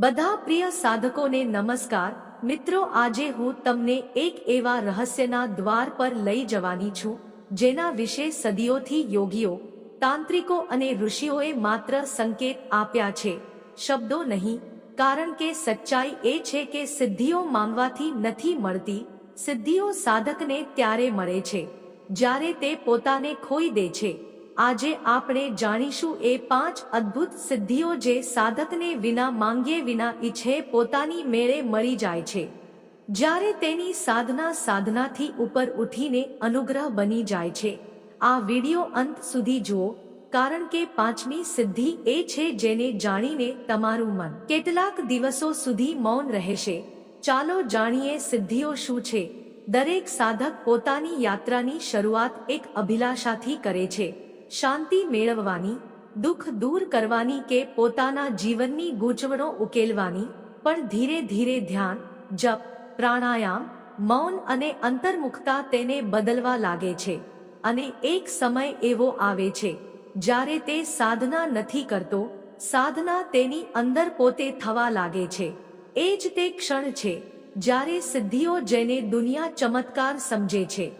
બધા પ્રિય સાધકોને નમસ્કાર. મિત્રો, આજે હું તમને એક એવા રહસ્યના દ્વાર પર લઈ જવાની છું, જેના વિશે સદીઓથી યોગીઓ, તાંત્રિકો અને ઋષિઓએ માત્ર સંકેત આપ્યા છે. શબ્દો નહીં, કારણ કે સચ્ચાઈ એ છે કે સિદ્ધિઓ માંગવાથી નથી મળતી, સિદ્ધિઓ સાધકને ત્યારે મળે છે, જ્યારે તે પોતાને ખોઈ દે છે. આજે આપણે જાણીશું એ પાંચ અદ્ભુત સિદ્ધિઓ જે સાધકને વિના માંગ્યે વિના ઈચ્છે પોતાની મેળે મળી જાય છે. જ્યારે તેની સાધના સાધનાથી ઉપર ઉઠીને અનુગ્રહ બની જાય છે. આ વિડિયો અંત સુધી જુઓ, કારણ કે પાંચમી સિદ્ધિ એ છે જેને જાણીને તમારું મન કેટલાક દિવસો સુધી મૌન રહેશે. ચાલો જાણીએ સિદ્ધિઓ શું છે. દરેક સાધક પોતાની યાત્રાની શરૂઆત એક અભિલાષાથી કરે છે. શાંતિ મેળવવાની, દુઃખ દૂર કરવાની કે પોતાના જીવનની ગૂંચવણો ઉકેલવાની, પણ ધીરે ધીરે ધ્યાન, જપ, પ્રાણાયામ, મૌન અને અંતર્મુખતા તેને બદલવા લાગે છે. અને એક સમય એવો આવે છે, જ્યારે તે સાધના નથી કરતો, સાધના તેની અંદર પોતે થવા લાગે છે. એ જ તે ક્ષણ છે, જ્યારે સિદ્ધિઓ જેને દુનિયા ચમત્કાર સમજે છે,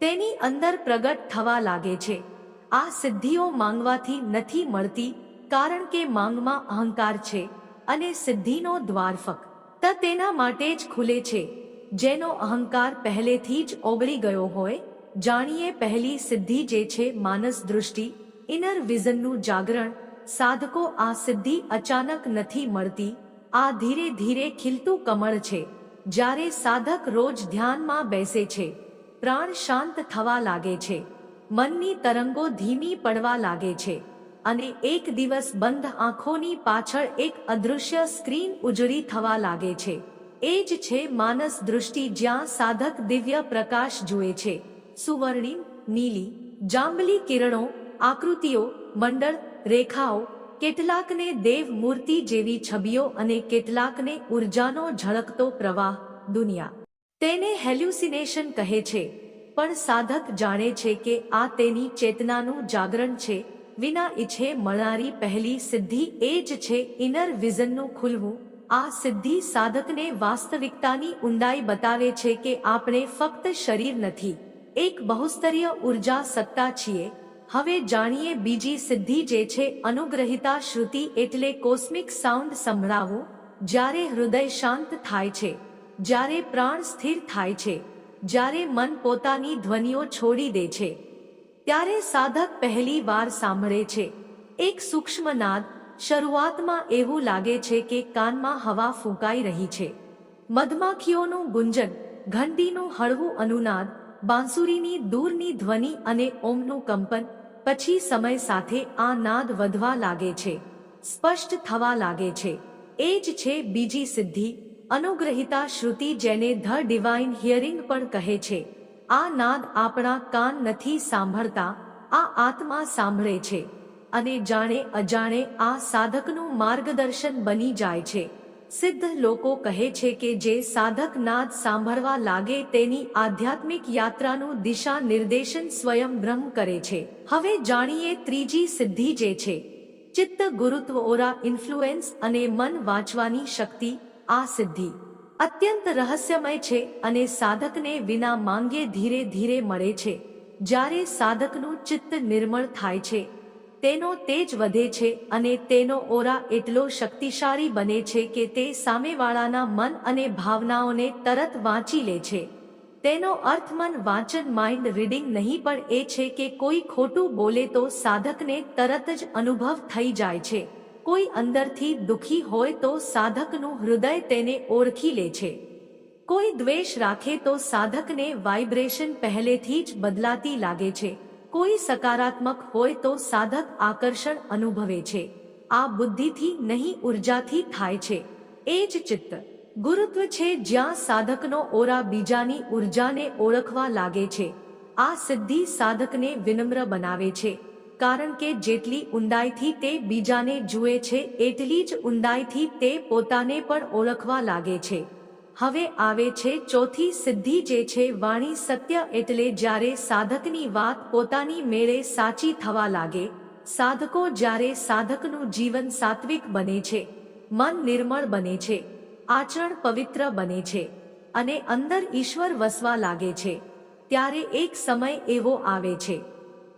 તેની અંદર પ્રગટ થવા લાગે છે. આ સિદ્ધિઓ માંગવાથી નથી મળતી, કારણ કે માંગમાં અહંકાર છે અને સિદ્ધિનો દ્વાર ફક્ત તેના માટે જ ખુલે છે. જેનો અહંકાર પહેલેથી જ ઓગળી ગયો હોય, જાણીએ પહેલી સિદ્ધિ જે છે માનસ દૃષ્ટિ, ઇનર વિઝનનું જાગરણ, સાધકો આ સિદ્ધિ અચાનક નથી મળતી, આ ધીરે ધીરે ખીલતું કમળ છે, જ્યારે સાધક રોજ ધ્યાનમાં બેસે છે, પ્રાણ શાંત થવા લાગે છે. મનની તરંગો ધીમી પડવા લાગે છે અને એક દિવસ બંધ આંખોની પાછળ એક અદૃશ્ય સ્ક્રીન ઉજળી થવા લાગે છે. એ જ છે માનસ દૃષ્ટિ જ્યાં સાધક દિવ્ય પ્રકાશ જુએ છે. સુવર્ણિમ નીલી, જાંબલી કિરણો, આકૃતિઓ, મંડળ, રેખાઓ, કેટલાકને દેવ મૂર્તિ જેવી છબીઓ અને કેટલાકને ઉર્જાનો ઝળકતો પ્રવાહ, દુનિયા. તેને હેલ્યુસિનેશન કહે છે. પણ સાધક જાણે છે કે આ તેની ચેતનાનું જાગરણ છે. વિના ઈચ્છે મળનારી પહેલી સિદ્ધિ એ જ છે ઇનર વિઝનનું ખુલવું. આ સિદ્ધિ સાધકને વાસ્તવિકતાની ઊંડાઈ બતાવે છે કે આપણે ફક્ત શરીર નથી, એક બહુસ્તરીય ઊર્જા સત્તા છીએ. હવે જાણીએ બીજી સિદ્ધિ જે છે અનુગ્રહિતા શ્રુતિ એટલે કોસ્મિક સાઉન્ડ સંભળાવવું જ્યારે હૃદય શાંત થાય છે, જ્યારે પ્રાણ સ્થિર થાય છે જ્યારે મન પોતાની ધ્વનિઓ છોડી દે છે, ત્યારે સાધક પહેલી વાર સાંભળે છે. એક સૂક્ષ્મ નાદ શરૂઆતમાં એવું લાગે છે કે કાનમાં હવા ફૂંકાઈ રહી છે. મધમાખીઓનું ગુંજન, ઘંટીનું હળવું અનુનાદ, બાંસુરીની દૂરની ધ્વનિ અને ઓમનું કંપન પછી સમય સાથે આ નાદ વધવા લાગે છે. સ્પષ્ટ થવા લાગે છે. એ જ છે બીજી સિદ્ધિ. અનુગ્રહિતા શ્રુતિ જેને ધ ડિવાઇન હિયરિંગ પણ કહે છે. આ નાદ આપણા કાન નથી સાંભળતા, આ આત્મા સાંભળે છે અને જાણે અજાણે આ સાધકનું માર્ગદર્શન બની જાય છે. સિદ્ધ લોકો કહે છે કે જે સાધક નાદ સાંભળવા લાગે તેની આધ્યાત્મિક યાત્રાનું દિશા નિર્દેશન સ્વયં બ્રહ્મ કરે છે. હવે જાણીએ ત્રીજી સિદ્ધિ જે છે. ચિત્ત ગુરુત્વ ઓરા ઇન્ફ્લુએન્સ અને મન વાંચવાની શક્તિ આ સિદ્ધિ અત્યંત રહસ્યમય છે અને સાધકને વિના માંગે ધીરે ધીરે મળે છે. જ્યારે સાધકનું ચિત્ત નિર્મળ થાય છે, તેનો તેજ વધે છે અને તેનો ઓરા એટલો શક્તિશાળી બને છે કે તે સામેવાળાના મન અને ભાવનાઓને તરત વાંચી લે છે. તેનો અર્થ મન વાંચન, માઇન્ડ રીડિંગ નહીં, પણ એ છે કે કોઈ ખોટું બોલે તો સાધકને તરત જ અનુભવ થઈ જાય છે. કોઈ અંદરથી દુખી હોય તો સાધકનું હૃદય તેને ઓળખી લે છે. કોઈ દ્વેષ રાખે તો સાધકને વાઇબ્રેશન પહેલેથી જ બદલાતી લાગે છે. કોઈ સકારાત્મક હોય તો સાધક આકર્ષણ અનુભવે છે. આ બુદ્ધિથી નહીં, ઉર્જાથી થાય છે. એ જ ચિત્ત. ગુરુત્વ છે જ્યાં સાધકનો ઓરા બીજાની ઉર્જાને ઓળખવા લાગે છે. આ સિદ્ધિ સાધકને વિનમ્ર બનાવે છે. કારણ કે જેટલી ઊંડાઈથી તે બીજાને જુએ છે, એટલી જ ઊંડાઈથી તે પોતાને પણ ઓળખવા લાગે છે. હવે આવે છે ચોથી સિદ્ધિ જે છે વાણી સત્ય એટલે જ્યારે સાધકની વાત પોતાની મેળે સાચી થવા લાગે, સાધકો જ્યારે સાધકનું જીવન સાત્વિક બને છે, મન નિર્મળ બને છે, આચરણ પવિત્ર બને છે, અને અંદર ઈશ્વર વસવા લાગે છે, ત્યારે એક સમય એવો આવે છે.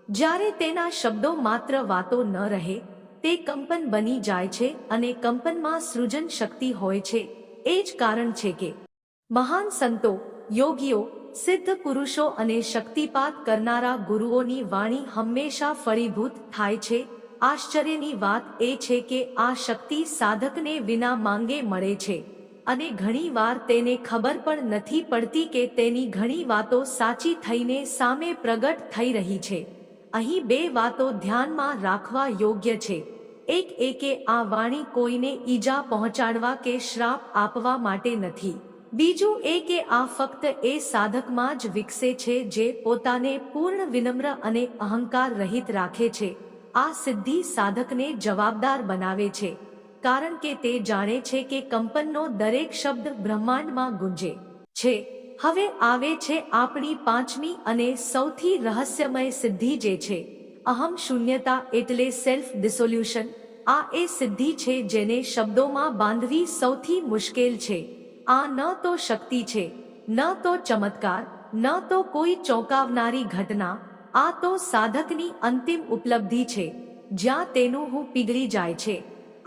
જ્યારે તેના શબ્દો માત્ર વાતો ન રહે, તે કંપન બની જાય છે અને કંપનમાં સૃજન શક્તિ હોય છે. એ જ કારણ છે કે મહાન સંતો, યોગીઓ, સિદ્ધ પુરુષો અને શક્તિપાત કરનારા ગુરુઓની વાણી હંમેશા ફળીભૂત થાય છે. આશ્ચર્યની વાત એ છે કે આ શક્તિ સાધકને વિના માંગે મળે છે અને ઘણીવાર તેને ખબર પણ નથી પડતી કે તેની ઘણી વાતો સાચી થઈને સામે પ્રગટ થઈ રહી છે. અહીં બે વાતો ધ્યાનમાં રાખવા યોગ્ય છે. એક એકે આ વાણી કોઈને ઈજા પહોંચાડવા કે શ્રાપ આપવા માટે નથી. બીજું એ કે આ ફક્ત એ સાધકમાં જ વિકસે છે જે પોતાને પૂર્ણ વિનમ્ર અને અહંકાર રહિત રાખે છે. આ સિદ્ધિ સાધકને જવાબદાર બનાવે છે. કારણ કે તે જાણે છે કે કંપનનો દરેક શબ્દ બ્રહ્માંડમાં ગુંજે છે. હવે આવે છે આપણી પાંચમી અને સૌથી રહસ્યમય સિદ્ધિ જે છે. અહમ શૂન્યતા એટલે સેલ્ફ ડિસોલ્યુશન આ એ સિદ્ધિ છે જેને શબ્દોમાં બાંધવી સૌથી મુશ્કેલ છે. આ ન તો શક્તિ છે, ન તો ચમત્કાર, ન તો કોઈ ચોંકાવનારી ઘટના, આ તો સાધકની અંતિમ ઉપલબ્ધિ છે. જ્યાં તેનું હું પીગળી જાય છે.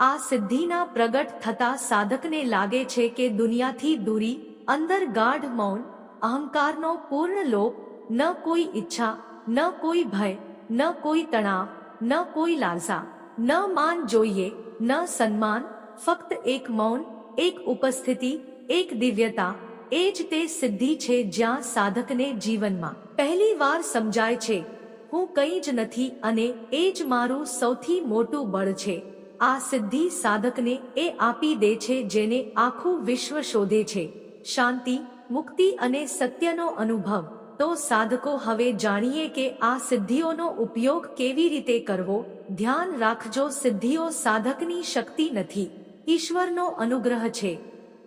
આ સિદ્ધિના પ્રગટ થતા સાધકને લાગે છે કે દુનિયાથી દૂરી અંદર ગાઢ મૌન, અહંકારનો પૂર્ણ લોપ ન કોઈ ઈચ્છા, ન કોઈ ભય, ન કોઈ તણાવ, ન કોઈ લાલસા. ન માન જોઈએ, ન સન્માન, ફક્ત એક મૌન, એક ઉપસ્થિતિ, એક દિવ્યતા, એ જ તે સિદ્ધિ છે જ્યાં સાધકને જીવનમાં. પહેલી વાર સમજાય છે, હું કંઈ જ નથી અને એ જ મારું સૌથી મોટું બળ છે. આ સિદ્ધિ સાધકને એ આપી દે છે જેને આખું વિશ્વ શોધે છે. શાંતિ, મુક્તિ અને સત્યનો અનુભવ. તો સાધકો હવે જાણીએ કે આ સિદ્ધિઓનો ઉપયોગ કેવી રીતે કરવો? ધ્યાન રાખજો, સિદ્ધિઓ સાધકની શક્તિ નથી. ઈશ્વરનો અનુગ્રહ છે.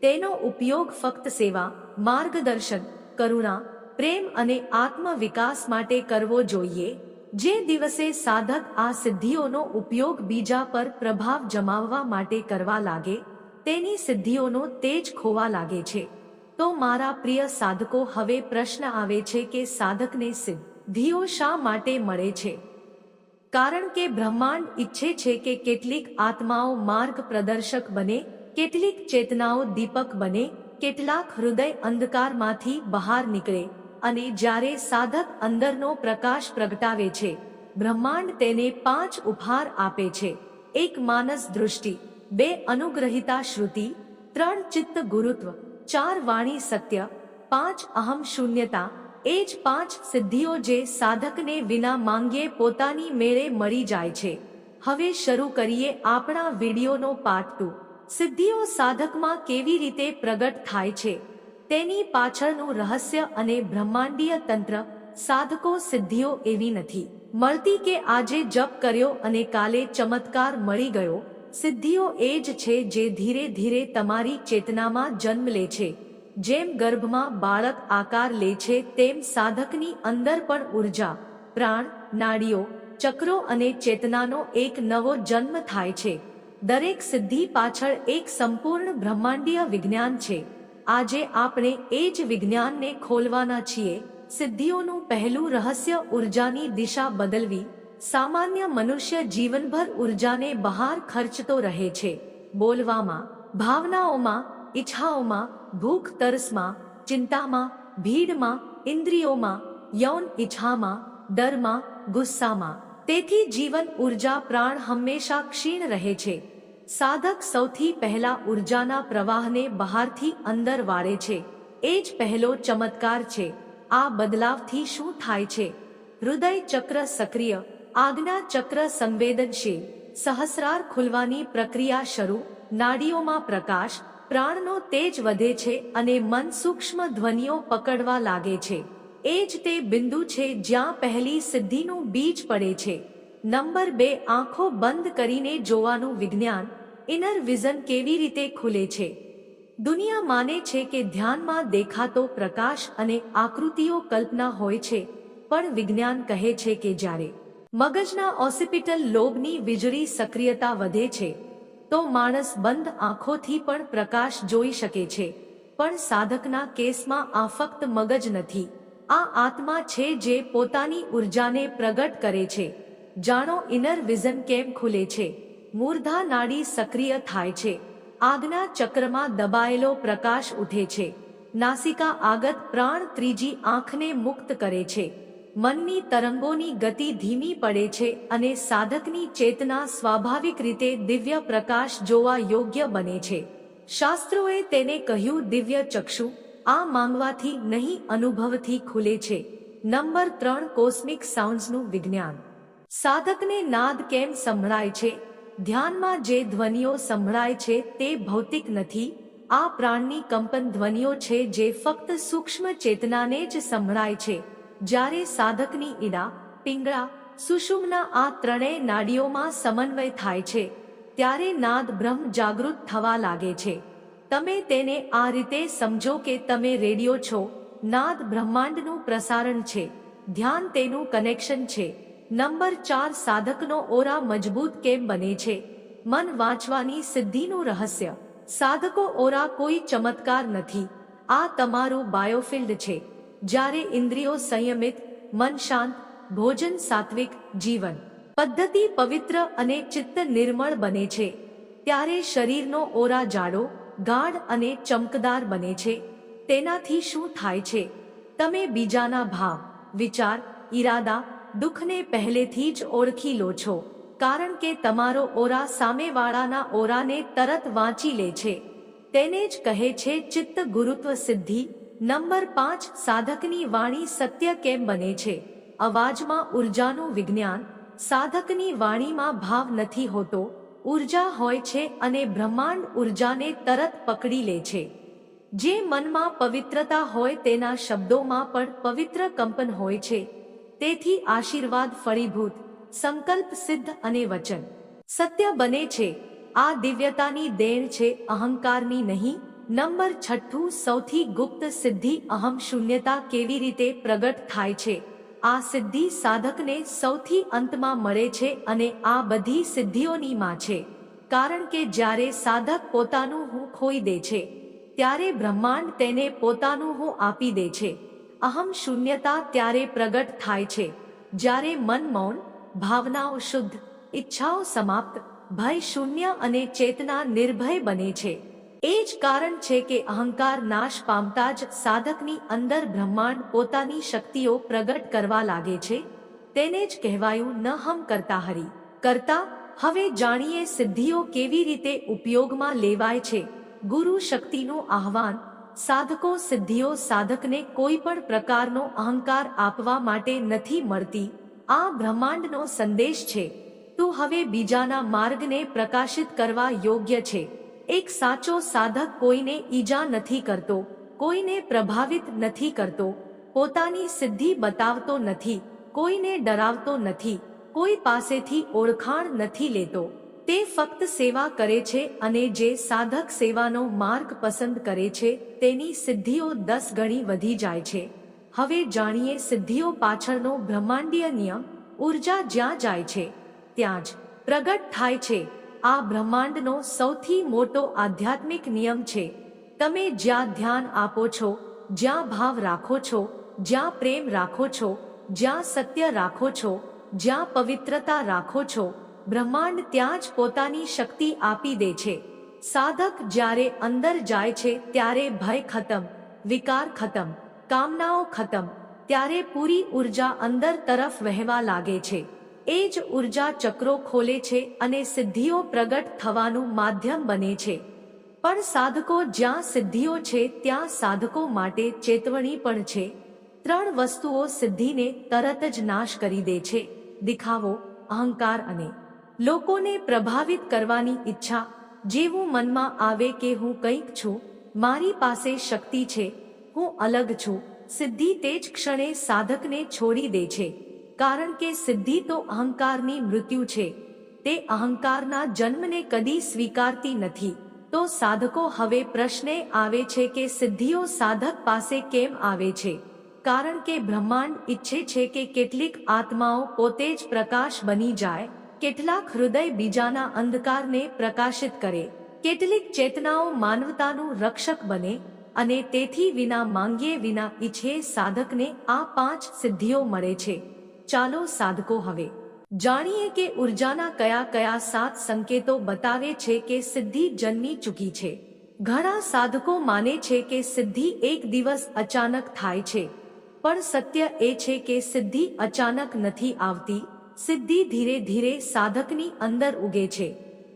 તેનો ઉપયોગ ફક્ત સેવા, માર્ગદર્શન, કરુણા, પ્રેમ અને આત્મવિકાસ માટે કરવો જોઈએ. જે દિવસે સાધક આ સિદ્ધિઓનો ઉપયોગ બીજા પર પ્રભાવ જમાવવા માટે કરવા લાગે, તેની સિદ્ધિઓનો તેજ ખોવા લાગે છે. તો મારા પ્રિય સાધકો, હવે પ્રશ્ન આવે છે કે સાધકને સિદ્ધિઓ શા માટે મળે છે? કારણ કે બ્રહ્માંડ ઈચ્છે છે કે કેટલીક આત્માઓ માર્ગ પ્રદર્શક બને, કેટલીક ચેતનાઓ દીપક બને, કેટલાક હૃદય અંધકારમાંથી બહાર નીકળે, અને જ્યારે સાધક અંદરનો પ્રકાશ પ્રગટાવે છે, બ્રહ્માંડ તેને પાંચ ઉપહાર આપે છે. એક માનસ દૃષ્ટિ, બે અનુગ્રહિતા શ્રુતિ, ત્રણ ચિત્ત ગુરુત્વ. ચાર વાણી સત્ય, પાંચ અહમ શૂન્યતા, એ જ પાંચ સિદ્ધિઓ જે સાધકને વિના માંગ્યે પોતાની મેળે મળી જાય છે. હવે શરૂ કરીએ આપણા વિડીયોનો પાર્ટ ટુ સિદ્ધિઓ સાધકમાં કેવી રીતે પ્રગટ થાય છે? તેની પાછળનું રહસ્ય અને બ્રહ્માંડીય તંત્ર સાધકો સિદ્ધિઓ એવી નથી. મળતી કે આજે જપ કર્યો અને કાલે ચમત્કાર મળી ગયો સિદ્ધિઓ એ જ છે જે ધીરે ધીરે તમારી ચેતનામાં જન્મ લે છે. જેમ ગર્ભમાં બાળક આકાર લે છે, તેમ સાધકની અંદર પણ ઊર્જા, પ્રાણ, નાડીઓ, ચક્રો અને ચેતનાનો એક નવો જન્મ થાય છે. દરેક સિદ્ધિ પાછળ એક સંપૂર્ણ બ્રહ્માંડીય વિજ્ઞાન છે. આજે આપણે એ જ વિજ્ઞાનને ખોલવાના છીએ. સિદ્ધિઓનું પહેલું રહસ્ય ઉર્જાની દિશા બદલવી સામાન્ય મનુષ્ય જીવનભર ઉર્જાને બહાર ખર્ચતો રહે છે. બોલવામાં, ભાવનાઓમાં, ઈચ્છાઓમાં, ભૂખ તરસમાં, ચિંતામાં, ભીડમાં, ઇન્દ્રિયોમાં, યૌન ઈચ્છામાં, ડરમાં, ગુસ્સામાં. તેથી જીવન ઊર્જા પ્રાણ હંમેશા ક્ષીણ રહે છે. સાધક સૌથી પહેલા ઉર્જાના પ્રવાહને બહારથી અંદર વાળે છે. એ જ પહેલો ચમત્કાર છે. આ બદલાવથી શું થાય છે? હૃદય ચક્ર સક્રિય આજ્ઞા ચક્ર સંવેદનશીલ, સહસ્રાર ખુલવાની પ્રક્રિયા શરૂ, નાડીઓમાં પ્રકાશ, પ્રાણનો તેજ વધે છે અને મન સૂક્ષ્મ ધ્વનિઓ પકડવા લાગે છે. એ જ તે બિંદુ છે જ્યાં પહેલી સિદ્ધિનું બીજ પડે છે. નંબર બે, આંખો બંધ કરીને જોવાનું વિજ્ઞાન ઇનર વિઝન કેવી રીતે ખુલે છે? દુનિયા માને છે કે ધ્યાનમાં દેખાતો પ્રકાશ અને આકૃતિઓ કલ્પના હોય છે, પણ વિજ્ઞાન કહે છે કે જ્યારે મગજના ઓસિપિટલ લોબની વીજળી સક્રિયતા વધે છે, તો માણસ બંધ આંખોથી પણ પ્રકાશ જોઈ શકે છે. પણ સાધકના કેસમાં આ ફક્ત મગજ નથી, આ આત્મા છે જે પોતાની ઉર્જાને પ્રગટ કરે છે. જાણો ઇનર વિઝન કેમ ખુલે છે? મૂર્ધા નાડી સક્રિય થાય છે. આગના ચક્રમાં દબાયેલો પ્રકાશ ઉઠે છે. નાસિકા આગત પ્રાણ ત્રીજી આંખને મુક્ત કરે છે. મનની તરંગોની ગતિ ધીમી પડે છે અને સાધકની ચેતના સ્વાભાવિક રીતે દિવ્ય પ્રકાશ જોવા યોગ્ય બને છે. શાસ્ત્રોએ તેને કહ્યું, દિવ્ય ચક્ષુ આ માંગવાથી નહીં, અનુભવથી ખુલે છે. નંબર ત્રણ, કોસ્મિક સાઉન્ડ્સનું વિજ્ઞાન. સાધકને નાદ કેમ સંભળાય છે? ધ્યાનમાં જે ધ્વનિઓ સંભળાય છે તે ભૌતિક નથી. આ પ્રાણની કંપન ધ્વનિઓ છે જે ફક્ત સૂક્ષ્મ ચેતનાને જ સંભળાય છે. જ્યારે સાધકની ઈડા, પિંગળા, સુષુમના આ ત્રણેય નાડીઓમાં સમન્વય થાય છે, ત્યારે નાદ બ્રહ્મ જાગૃત થવા લાગે છે. તમે તેને આ રીતે સમજો કે તમે રેડિયો છો. નાદ બ્રહ્માંડનું પ્રસારણ છે. ધ્યાન તેનું કનેક્શન છે. નંબર ચાર સાધકનો ઓરા મજબૂત કેમ બને છે? મન વાંચવાની સિદ્ધિનું રહસ્ય. સાધકો ઓરા કોઈ ચમત્કાર નથી. આ તમારું બાયોફિલ્ડ છે. જ્યારે ઇન્દ્રિયો સંયમિત, મન શાંત, ભોજન સાત્વિક, જીવન. પદ્ધતિ પવિત્ર અને ચિત્ત નિર્મળ બને છે. ત્યારે શરીરનો ઓરા જાડો, ગાઢ અને ચમકદાર બને છે. તેનાથી શું થાય છે? તમે બીજાના ભાવ, વિચાર, ઈરાદા, દુઃખને પહેલેથી જ ઓળખી લો છો. કારણ કે તમારો ઓરા સામેવાળાના ઓરાને તરત વાંચી લે છે. તેને જ કહે છે ચિત્ત ગુરુત્વ સિદ્ધિ નંબર પાંચ સાધકની વાણી સત્ય કેમ બને છે? અવાજમાં ઉર્જાનું વિજ્ઞાન, સાધકની વાણીમાં ભાવ નથી હોતો, ઊર્જા હોય છે અને બ્રહ્માંડ ઉર્જાને તરત પકડી લે છે. જે મનમાં પવિત્રતા હોય તેના શબ્દોમાં પણ પવિત્ર કંપન હોય છે. તેથી આશીર્વાદ ફળીભૂત, સંકલ્પ સિદ્ધ અને વચન. સત્ય બને છે. આ દિવ્યતાની દેણ છે, અહંકારની નહીં નંબર છઠ્ઠું સૌથી ગુપ્ત સિદ્ધિ અહમ શૂન્યતા કેવી રીતે પ્રગટ થાય છે? આ સિદ્ધિ સાધકને સૌથી અંતમાં મળે છે અને આ બધી સિદ્ધિઓની માં છે. કારણ કે જ્યારે સાધક પોતાનું હું ખોઈ દે છે, ત્યારે બ્રહ્માંડ તેને પોતાનું હું આપી દે છે. અહમ શૂન્યતા ત્યારે પ્રગટ થાય છે. જ્યારે મન મૌન, ભાવનાઓ શુદ્ધ, ઈચ્છાઓ સમાપ્ત, ભય શૂન્ય અને ચેતના નિર્ભય બને છે. એ જ કારણ છે કે અહંકાર નાશ પામતા જ સાધકની અંદર બ્રહ્માંડ પોતાની શક્તિઓ પ્રગટ કરવા લાગે છે, તેને જ કહેવાયું ન કરતા હરી. કરતા, હવે જાણીએ સિદ્ધિઓ કેવી રીતે ઉપયોગમાં લેવાય છે. ગુરુ શક્તિનું આહવાન, સાધકો સિદ્ધિઓ સાધકને કોઈ પણ પ્રકારનો અહંકાર આપવા માટે નથી મળતી, આ બ્રહ્માંડનો સંદેશ છે. તું હવે બીજાના માર્ગને પ્રકાશિત કરવા યોગ્ય છે. એક સાચો સાધક કોઈને ઈજા નથી કરતો, કોઈને પ્રભાવિત નથી કરતો, પોતાની સિદ્ધિ બતાવતો નથી, કોઈને ડરાવતો નથી, કોઈ પાસેથી ઓળખાણ નથી લેતો. તે ફક્ત સેવા કરે છે અને જે સાધક સેવાનો માર્ગ પસંદ કરે છે, તેની સિદ્ધિઓ દસ ગણી વધી જાય છે. હવે જાણીએ સિદ્ધિઓ પાછળનો બ્રહ્માંડીય નિયમ ઊર્જા જ્યાં જાય છે, ત્યાં જ પ્રગટ થાય છે. આ બ્રહ્માંડનો સૌથી મોટો આધ્યાત્મિક નિયમ છે. તમે જ્યાં ધ્યાન આપો છો, જ્યાં ભાવ રાખો છો, જ્યાં પ્રેમ રાખો છો, જ્યાં સત્ય રાખો છો, જ્યાં પવિત્રતા રાખો છો, બ્રહ્માંડ ત્યાં જ પોતાની શક્તિ આપી દે છે. સાધક જ્યારે અંદર જાય છે ત્યારે ભય ખતમ, વિકાર ખતમ, કામનાઓ ખતમ, ત્યારે પૂરી ઊર્જા અંદર તરફ વહેવા લાગે છે. એ જ ઊર્જા ચક્રો ખોલે છે અને સિદ્ધિઓ પ્રગટ થવાનું માધ્યમ બને છે. પણ સાધકો જ્યાં સિદ્ધિઓ છે, ત્યાં સાધકો માટે ચેતવણી પણ છે. ત્રણ વસ્તુઓ સિદ્ધિને તરત જ નાશ કરી દે છે. દેખાવો, અહંકાર અને લોકોને પ્રભાવિત કરવાની ઈચ્છા. જેવું મનમાં આવે કે હું કંઈક છું, મારી પાસે શક્તિ છે, હું અલગ છું. સિદ્ધિ તે જ ક્ષણે સાધકને છોડી દે છે. કારણ કે સિદ્ધિ તો અહંકારની મૃત્યુ છે. તે અહંકારના જન્મને કદી સ્વીકારતી નથી. તો સાધકો હવે પ્રશ્ને આવે છે કે સિદ્ધિઓ સાધક પાસે કેમ આવે છે? કારણ કે બ્રહ્માંડ ઈચ્છે છે કે કેટલીક આત્માઓ પોતે જ પ્રકાશ બની જાય, કેટલાક હૃદય બીજાના અંધકારને પ્રકાશિત કરે, કેટલીક ચેતનાઓ માનવતાનું રક્ષક બને, અને તેથી વિના માંગીએ વિના ઈચ્છે સાધકને આ પાંચ સિદ્ધિઓ મળે છે. ચાલો સાધકો હવે. જાણીએ કે ઉર્જાના કયા કયા સાત સંકેતો બતાવે છે કે સિદ્ધિ જન્મી ચૂકી છે. ઘણા સાધકો માને છે કે સિદ્ધિ એક દિવસ અચાનક થાય છે. પણ સત્ય એ છે કે સિદ્ધિ અચાનક નથી આવતી. સિદ્ધિ ધીરે ધીરે સાધકની અંદર ઉગે છે.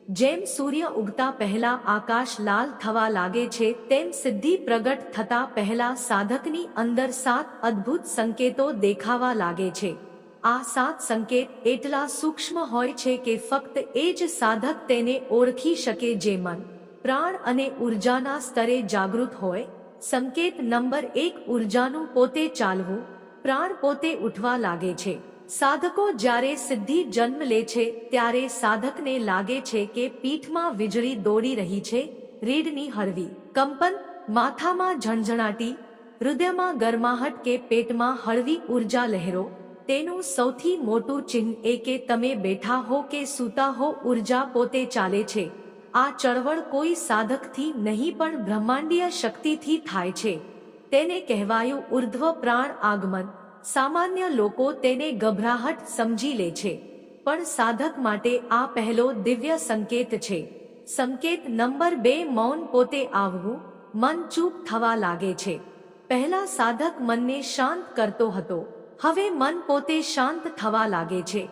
જેમ સૂર્ય ઉગતા પહેલા આકાશ લાલ થવા લાગે છે, તેમ સિદ્ધિ પ્રગટ થતા પહેલા સાધકની અંદર સાત અદ્ભુત સંકેતો દેખાવા લાગે છે. આ સાત સંકેત એટલા સૂક્ષ્મ હોય છે કે ફક્ત એ જ સાધક તેને ઓળખી શકે જે મન, પ્રાણ અને ઉર્જાના સ્તરે જાગૃત હોય. સંકેત નંબર એક, ઉર્જાનું પોતે ચાલવું. પ્રાણ પોતે ઉઠવા લાગે છે. સાધકો જ્યારે સિદ્ધિ જન્મ લે છે, ત્યારે સાધકને લાગે છે કે પીઠમાં વીજળી દોડી રહી છે, રીડની હળવી કંપન, માથામાં ઝણઝણાટી, હૃદયમાં ગરમાહટ કે પેટમાં હળવી ઊર્જા લહેરો તેનું સૌથી મોટું ચિહ્ન એ કે તમે બેઠા હો કે સૂતા હો, ઊર્જા પોતે ચાલે છે. આ ચળવળ કોઈ સાધકથી નહીં પણ બ્રહ્માંડીય શક્તિથી થાય છે. તેને કહેવાયું ઉર્ધ્વ પ્રાણ આગમન. સામાન્ય લોકો તેને ગભરાહટ સમજી લે છે. પણ સાધક માટે આ પહેલો દિવ્ય સંકેત છે. સંકેત નંબર બે, મૌન પોતે આવવું. મન ચૂપ થવા લાગે છે. પહેલા સાધક મનને શાંત કરતો હતો. હવે મન પોતે શાંત થવા લાગે છે.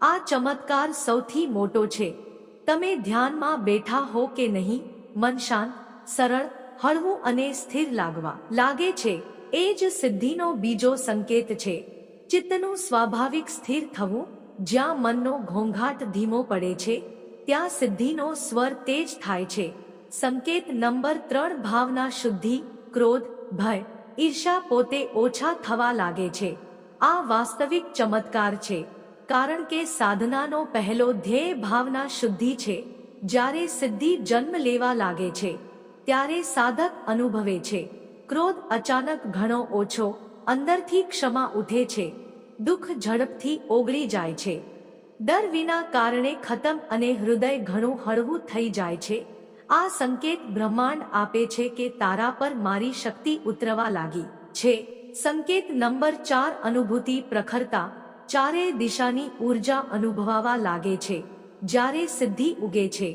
આ ચમત્કાર સૌથી મોટો છે. તમે ધ્યાનમાં બેઠા હો કે નહીં? મન શાંત, સરળ, હળવું અને સ્થિર લાગવા લાગે છે. એ જ સિદ્ધિનો બીજો સંકેત છે. ચિત્તનું સ્વાભાવિક સ્થિર થવું, જ્યાં મનનો ઘોંઘાટ ધીમો પડે છે, ત્યાં સિદ્ધિનો સ્વર તેજ થાય છે. સંકેત નંબર ત્રણ, ભાવના શુદ્ધિ, ક્રોધ, ભય, ઈર્ષા પોતે ઓછા થવા લાગે છે. આ વાસ્તવિક ચમત્કાર છે, કારણ કે સાધનાનો પહેલો ધ્યેય ભાવના શુદ્ધિ છે, જ્યારે સિદ્ધિ જન્મ લેવા લાગે છે, ત્યારે સાધક અનુભવે છે, ક્રોધ અચાનક ઘણો ઓછો, અંદરથી ક્ષમા ઉઠે છે, દુઃખ ઝડપથી ઓગળી જાય છે, ડર વિના કારણે ખતમ અને હૃદય ઘણું હળવું થઈ જાય છે, આ સંકેત બ્રહ્માંડ આપે છે કે તારા પર મારી શક્તિ ઉતરવા લાગી છે. સંકેત નંબર ચાર અનુભૂતિ પ્રખરતા ચારે દિશાની ઊર્જા અનુભવાવા લાગે છે, જ્યારે સિદ્ધિ ઉગે છે.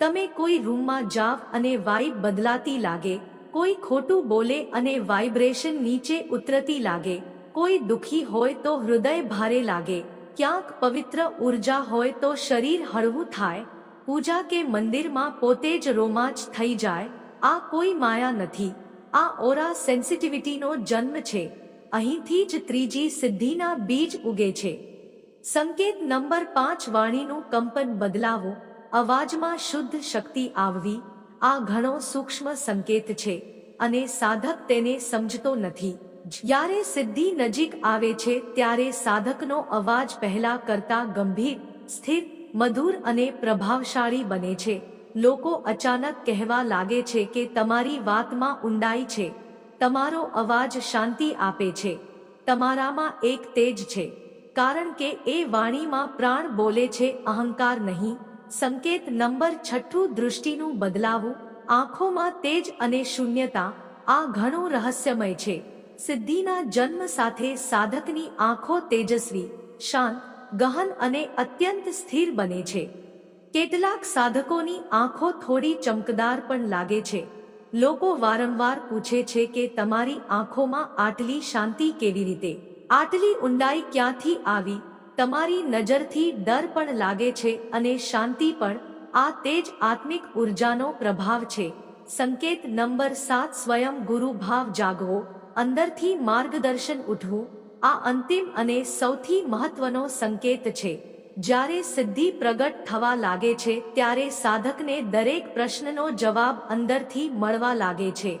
તમે કોઈ રૂમમાં જાવ અને વાઇબ બદલાતી લાગે, કોઈ ખોટું બોલે અને વાઇબ્રેશન નીચે ઉતરતી લાગે, કોઈ દુખી હોય તો હૃદય ભારે લાગે, ક્યાંક પવિત્ર ઊર્જા હોય તો શરીર હળવું થાય, પૂજા કે મંદિરમાં પોતે જ રોમાંચ થઈ જાય, આ કોઈ માયા નથી. આ ઓરા સેન્સિટિવિટીનો જન્મ છે. અહીંથી જ ત્રીજી સિદ્ધિના બીજ ઉગે છે. સંકેત નંબર પાંચ વાણીનું કંપન બદલાવો. અવાજમાં શુદ્ધ શક્તિ આવવી. આ ઘણો સૂક્ષ્મ સંકેત છે અને સાધક તેને સમજતો નથી. જ્યારે સિદ્ધિ નજીક આવે છે ત્યારે સાધકનો અવાજ પહેલા કરતા ગંભીર, સ્થિર, મધુર અને પ્રભાવશાળી બને છે. લોકો અચાનક કહેવા લાગે છે કે તમારી વાતમાં ઊંડાઈ છે. તમારો અવાજ શાંતિ આપે છે. તમારામાં એક તેજ છે. કારણ કે એ વાણીમાં પ્રાણ બોલે છે, અહંકાર નહીં. સંકેત નંબર છઠ્ઠું દૃષ્ટિનું બદલાવું. આંખોમાં તેજ અને શૂન્યતા, આ ઘણું રહસ્યમય છે. સિદ્ધિના જન્મ સાથે સાધકની આંખો તેજસ્વી, શાંત, ગહન અને અત્યંત સ્થિર બને છે. કેટલાક સાધકોની આંખો થોડી ચમકદાર પણ લાગે છે. લોકો વારંવાર પૂછે છે કે તમારી આંખોમાં આટલી શાંતિ કેવી રીતે? આટલી ઊંડાઈ ક્યાંથી આવી? તમારી નજરથી ડર પણ લાગે છે અને શાંતિ પણ. આ તેજ આત્મિક ઉર્જાનો પ્રભાવ છે. સંકેત નંબર સાત, સ્વયં ગુરુ ભાવ જાગવો, અંદરથી માર્ગદર્શન ઉઠવું. આ અંતિમ અને સૌથી મહત્વનો સંકેત છે. જ્યારે સિદ્ધિ પ્રગટ થવા લાગે છે, ત્યારે સાધકને દરેક પ્રશ્નનો જવાબ અંદરથી મળવા લાગે છે.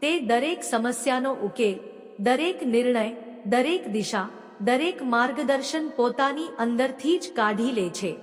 તે દરેક સમસ્યાનો ઉકેલ, દરેક નિર્ણય, દરેક દિશા, દરેક માર્ગદર્શન પોતાની અંદરથી જ કાઢી લે છે.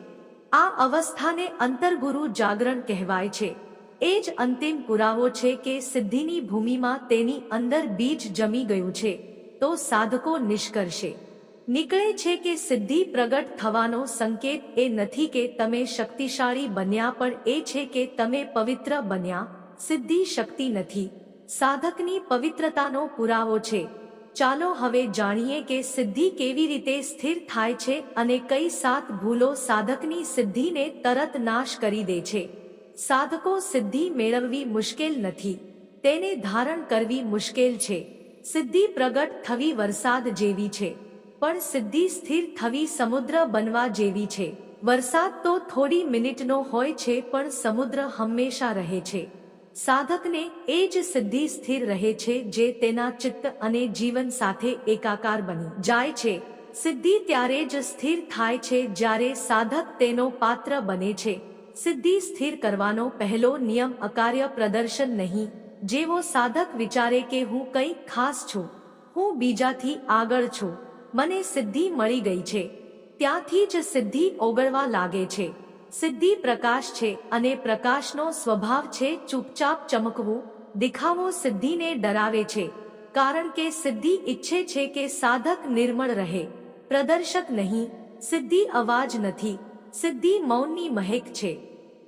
આ અવસ્થાને અંતર્ગુરુ જાગરણ કહેવાય છે. એ જ અંતિમ પુરાવો છે કે સિદ્ધિની ભૂમિમાં તેની અંદર બીજ જમી ગયું છે, તો સાધકો નિષ્કર્ષે. નીકળે છે કે સિદ્ધિ પ્રગટ થવાનો સંકેત એ નથી કે તમે શક્તિશાળી બન્યા, પણ એ છે કે તમે પવિત્ર બન્યા. સિદ્ધિ શક્તિ નથી. સાધકની પવિત્રતાનો પુરાવો છે. ચાલો હવે જાણીએ કે સિદ્ધિ કેવી રીતે સ્થિર થાય છે અને કઈ સાત ભૂલો સાધકની સિદ્ધિને તરત નાશ કરી દે છે. સાધકો સિદ્ધિ મેળવવી મુશ્કેલ નથી. તેને ધારણ કરવી મુશ્કેલ છે. સિદ્ધિ પ્રગટ થવી વરસાદ જેવી છે. પણ સિદ્ધિ સ્થિર થવી સમુદ્ર બનવા જેવી છે. વરસાદ તો થોડી મિનિટનો હોય છે પણ સમુદ્ર હંમેશા રહે છે. સાધકને એ જ સિદ્ધિ સ્થિર રહે છે જે તેના ચિત્ત અને જીવન સાથે એકાકાર બની જાય છે. સિદ્ધિ ત્યારે જ સ્થિર થાય છે જ્યારે સાધક તેનો પાત્ર બને છે. સિદ્ધિ સ્થિર કરવાનો પહેલો નિયમ અકાર્ય પ્રદર્શન નહીં. જેવો સાધક વિચારે કે હું કંઈક ખાસ છું. હું બીજાથી આગળ છું. મને સિદ્ધિ મળી ગઈ છે. ત્યાંથી જ સિદ્ધિ ઓગળવા લાગે છે. સિદ્ધિ પ્રકાશ છે અને પ્રકાશનો સ્વભાવ છે ચૂપચાપ ચમકવું, દેખાવો સિદ્ધિને ડરાવે છે. કારણ કે સિદ્ધિ ઈચ્છે છે કે સાધક નિર્મળ રહે. પ્રદર્શક નહીં, સિદ્ધિ અવાજ નથી. સિદ્ધિ મૌનની મહેક છે.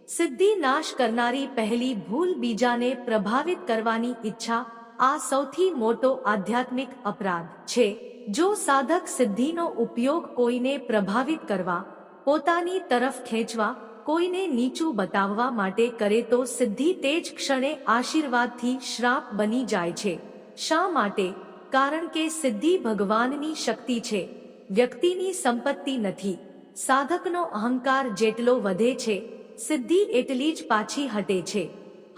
સિદ્ધિ નાશ કરનારી પહેલી ભૂલ બીજાને પ્રભાવિત કરવાની ઈચ્છા આ સૌથી મોટો આધ્યાત્મિક અપરાધ છે. જો સાધક સિદ્ધિનો ઉપયોગ કોઈને પ્રભાવિત કરવા, પોતાની તરફ ખેંચવા, કોઈને નીચું બતાવવા માટે કરે તો સિદ્ધિ તે જ ક્ષણે આશીર્વાદથી શ્રાપ બની જાય છે. શા માટે? કારણ કે સિદ્ધિ ભગવાનની શક્તિ છે. વ્યક્તિની સંપત્તિ નથી. સાધકનો અહંકાર જેટલો વધે છે, સિદ્ધિ એટલી જ પાછી હટે છે.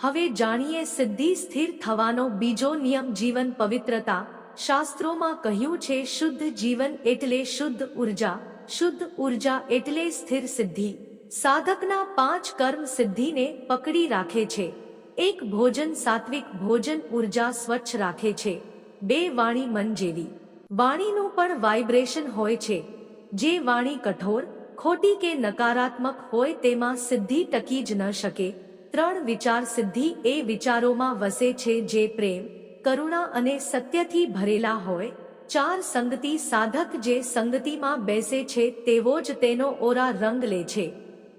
હવે જાણીએ સિદ્ધિ સ્થિર થવાનો બીજો નિયમ જીવન પવિત્રતા શાસ્ત્રોમાં કહ્યું છે, શુદ્ધ જીવન એટલે શુદ્ધ ઊર્જા શુદ્ધ ઊર્જા એટલે સ્થિર સિદ્ધિ. સાધકના પાંચ કર્મ સિદ્ધિને પકડી રાખે છે. એક ભોજન સાત્વિક ભોજન ઊર્જા સ્વચ્છ રાખે છે. બે વાણી મન જેવી. વાણીનું પણ વાઇબ્રેશન હોય છે. જે વાણી કઠોર, ખોટી કે નકારાત્મક હોય તેમાં સિદ્ધિ ટકી જ ન શકે. ત્રણ વિચાર સિદ્ધિ એ વિચારોમાં વસે છે જે પ્રેમ કરુણા અને સત્યથી ભરેલા હોય, ચાર સંગતિ સાધક જે સંગતિમાં બેસે છે તેવો જ તેનો ઓરા રંગ લે છે.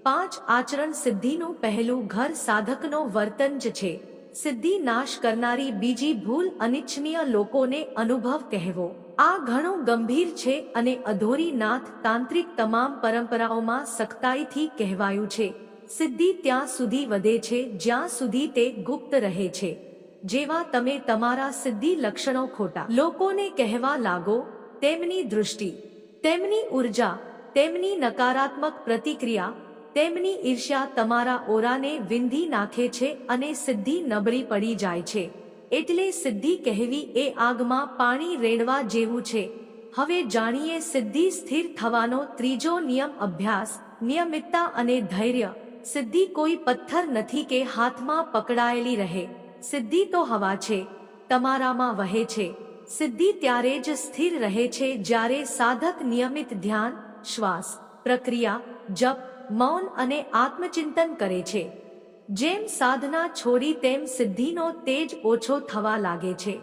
પાંચ આચરણ સિદ્ધિનું પહેલું ઘર સાધકનો વર્તન જ છે. સિદ્ધિ નાશ કરનારી બીજી ભૂલ અનિચ્છનીય લોકોને અનુભવ કહેવો. આ ઘણું ગંભીર છે અને અધોરી નાથ તાંત્રિક તમામ પરંપરાઓમાં સખ્તાઈથી કહેવાયું છે. સિદ્ધિ ત્યાં સુધી વધે છે, જ્યાં સુધી તે ગુપ્ત રહે છે. જેવા તમે તમારા સિદ્ધિ લક્ષણો ખોટા. લોકોને કહેવા લાગો, તેમની દૃષ્ટિ, તેમની ઊર્જા, તેમની નકારાત્મક પ્રતિક્રિયા, તેમની ઈર્ષ્યા તમારા ઓરાને વિંધી નાખે છે અને સિદ્ધિ નબળી પડી જાય છે. એટલે સિદ્ધિ કહેવી એ આગમાં પાણી રેડવા જેવું છે. હવે જાણીએ સિદ્ધિ સ્થિર થવાનો ત્રીજો નિયમ અભ્યાસ, નિયમિતતા અને ધૈર્ય. સિદ્ધિ કોઈ પથ્થર નથી કે હાથમાં પકડાયેલી રહે. સિદ્ધિ તો હવા છે, તમારામાં વહે છે. સિદ્ધિ ત્યારે જ સ્થિર રહે છે જ્યારે સાધક નિયમિત ધ્યાન, શ્વાસ, પ્રક્રિયા, જપ, મૌન અને આત્મચિંતન કરે છે. જેમ સાધના છોડી તેમ સિદ્ધિનો તેજ ઓછો થવા લાગે છે.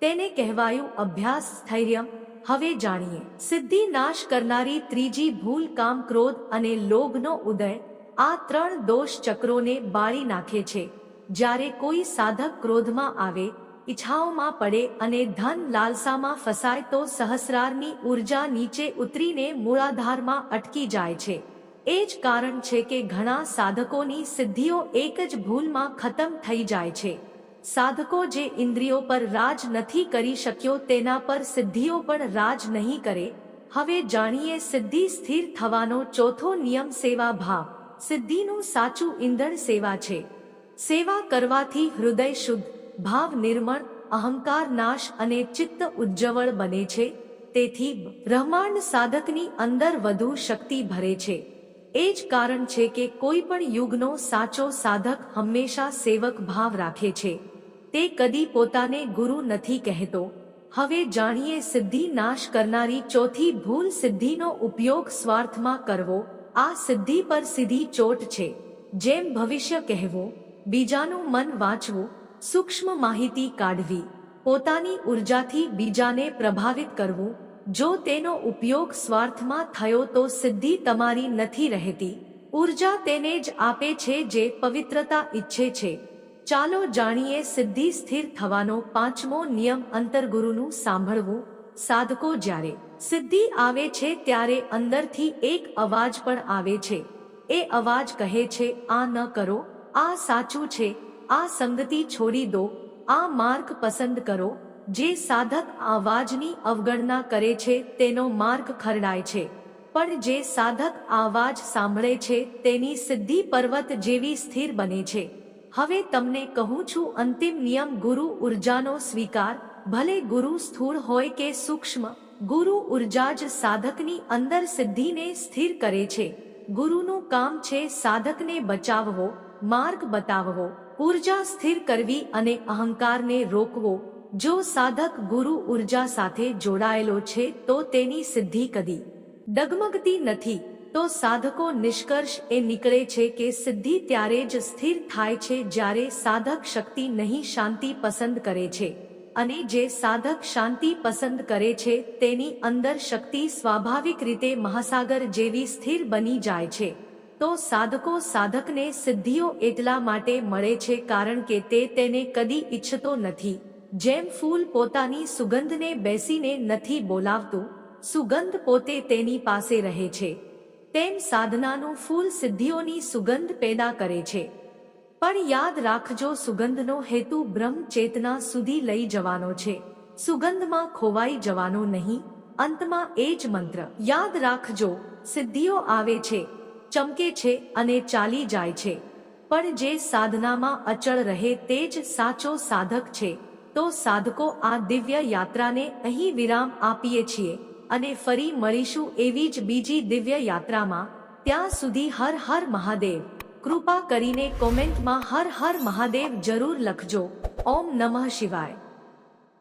તેને કહેવાયું અભ્યાસ સ્થૈર્ય. હવે જાણીએ. સિદ્ધિ નાશ કરનારી ત્રીજી ભૂલ કામ ક્રોધ અને લોભનો ઉદય આ ત્રણ દોષ ચક્રોને બાળી નાખે છે. જ્યારે કોઈ સાધક ક્રોધમાં આવે, ઈચ્છાઓમાં પડે અને ધન લાલસામાં ફસાય તો સહસ્રારની ઊર્જા નીચે ઉતરીને મૂળાધારમાં અટકી જાય છે. એ જ કારણ છે કે ઘણા સાધકોની સિદ્ધિઓ એક જ ભૂલમાં ખતમ થઈ જાય છે. સાધકો જે ઇન્દ્રિયો પર રાજ નથી કરી શક્યો તેના પર સિદ્ધિઓ પણ રાજ નહીં કરે. હવે જાણીએ સિદ્ધિ સ્થિર થવાનો ચોથો નિયમ સેવા ભાવ. સિદ્ધિનું સાચું ઈંધણ સેવા છે. સેવા કરવાથી હૃદય શુદ્ધ, ભાવ નિર્મળ, અહંકાર નાશ અને ચિત્ત ઉજ્જવળ બને છે. તેથી બ્રહ્માંડ સાધકની અંદર વધુ શક્તિ ભરે છે. એ જ કારણ છે કે કોઈ પણ યુગનો સાચો સાધક હંમેશા સેવક ભાવ રાખે છે. તે કદી પોતાને ગુરુ નથી કહેતો. હવે જાણીએ સિદ્ધિ નાશ કરનારી ચોથી ભૂલ સિદ્ધિનો ઉપયોગ સ્વાર્થમાં કરવો. આ સિદ્ધિ પર સીધી ચોટ છે. જેમ ભવિષ્ય કહેવું બીજાનું મન વાંચવું, સૂક્ષ્મ માહિતી કાઢવી, પોતાની ઉર્જાથી બીજાને પ્રભાવિત કરવું, જો તેનો ઉપયોગ સ્વાર્થમાં થયો તો સિદ્ધિ તમારી નથી રહેતી. ઊર્જા તેને જ આપે છે જે પવિત્રતા ઈચ્છે છે. ચાલો જાણીએ સિદ્ધિ સ્થિર થવાનો પાંચમો નિયમ અંતર્ગુરુનું સાંભળવું. સાધકો જ્યારે સિદ્ધિ આવે છે ત્યારે અંદરથી એક અવાજ પણ આવે છે. એ અવાજ કહે છે, આ ન કરો આ સાચું છે, આ સંગતિ છોડી દો, આ માર્ગ પસંદ કરો, જે સાધક આવાજની અવગણના કરે છે, તેનો માર્ગ ખરડાય છે. પણ જે સાધક આવાજ સાંભળે છે, તેની સિદ્ધિ પર્વત જેવી સ્થિર બને છે. હવે તમને કહું છું, અંતિમ નિયમ ગુરુ ઉર્જાનો સ્વીકાર, ભલે ગુરુ સ્થૂળ હોય કે સૂક્ષ્મ, ગુરુ ઊર્જા જ સાધકની અંદર સિદ્ધિને સ્થિર કરે છે. ગુરુનું કામ છે સાધકને બચાવવો માર્ગ બતાવવો, ઊર્જા સ્થિર કરવી અને અહંકારને રોકવો. જો સાધક ગુરુ ઊર્જા સાથે જોડાયેલો છે, તો તેની સિદ્ધિ કદી ડગમગતી નથી. તો સાધકો નિષ્કર્ષ એ નીકળે છે કે સિદ્ધિ ત્યારે જ સ્થિર થાય છે જ્યારે સાધક શક્તિ નહીં શાંતિ પસંદ કરે છે. અને જે સાધક શાંતિ પસંદ કરે છે, તેની અંદર શક્તિ સ્વાભાવિક રીતે મહાસાગર જેવી સ્થિર બની જાય છે. તો સાધકો સાધકને સિદ્ધિઓ એટલા માટે મળે છે કારણ કે તે તેને કદી ઈચ્છતો નથી. જેમ ફૂલ પોતાની સુગંધને બેસીને નથી બોલાવતું, સુગંધ પોતે તેની પાસે રહે છે. તેમ સાધનાનું ફૂલ સિદ્ધિઓની સુગંધ પેદા કરે છે. પણ યાદ રાખજો સુગંધનો હેતુ બ્રહ્મ ચેતના સુધી લઈ જવાનો છે. સુગંધમાં ખોવાઈ જવાનો નહીં, અંતમાં એ જ મંત્ર. યાદ રાખજો, સિદ્ધિઓ આવે છે. ચમકે છે અને ચાલી જાય છે. પણ જે સાધનામાં અચળ રહે તે જ સાચો સાધક છે. તો સાધકો આ દિવ્ય યાત્રાને અહીં વિરામ આપીએ છીએ અને ફરી મળીશું એવી જ બીજી દિવ્ય યાત્રામાં. ત્યાં સુધી હર હર મહાદેવ. કૃપા કરીને કોમેન્ટમાં હર હર મહાદેવ જરૂર લખજો. ઓમ નમઃ શિવાય.